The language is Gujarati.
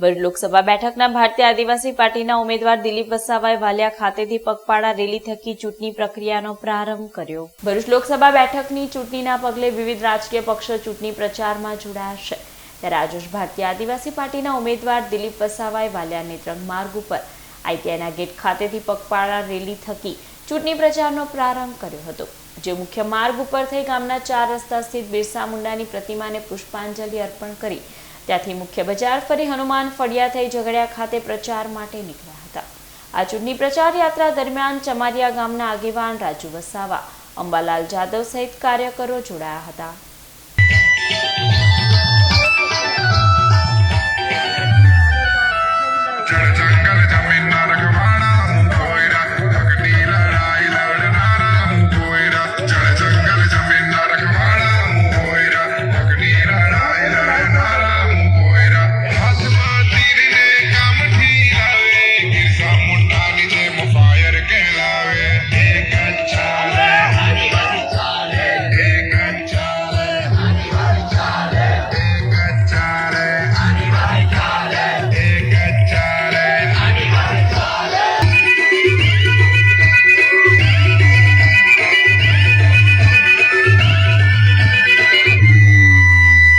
ભરૂચ લોકસભા બેઠકના ભારતીય આદિવાસી પાર્ટીના ઉમેદવાર દિલીપ વસાવાએ વાલિયા ખાતેથી પગપાળા રેલી થકી ચૂંટણી પ્રક્રિયાનો પ્રારંભ કર્યો. ભરૂચ લોકસભા બેઠકની ચૂંટણીના પગલે વિવિધ રાજકીય પક્ષો ચૂંટણી પ્રચારમાં જોડાયા છે. ત્યારે આજરોજ ભારતીય આદિવાસી પાર્ટીના ઉમેદવાર દિલીપ વસાવાએ વાલિયા નેત્રંગ માર્ગ ઉપર આઈટીઆઈના ગેટ ખાતેથી પગપાળા રેલી થકી ચૂંટણી પ્રચારનો પ્રારંભ કર્યો હતો. જે મુખ્ય માર્ગ ઉપર થઈ ગામના ચાર રસ્તા સ્થિત બિરસા મુંડાની પ્રતિમાને પુષ્પાંજલિ અર્પણ કરી ત્યાંથી મુખ્ય બજાર ફરી હનુમાન ફળિયા થઈ ઝઘડિયા ખાતે પ્રચાર માટે નીકળ્યા હતા. આ ચૂંટણી પ્રચાર યાત્રા દરમિયાન ચમારિયા ગામના આગેવાન રાજુ વસાવા, અંબાલાલ જાદવ સહિત કાર્યકરો જોડાયા હતા.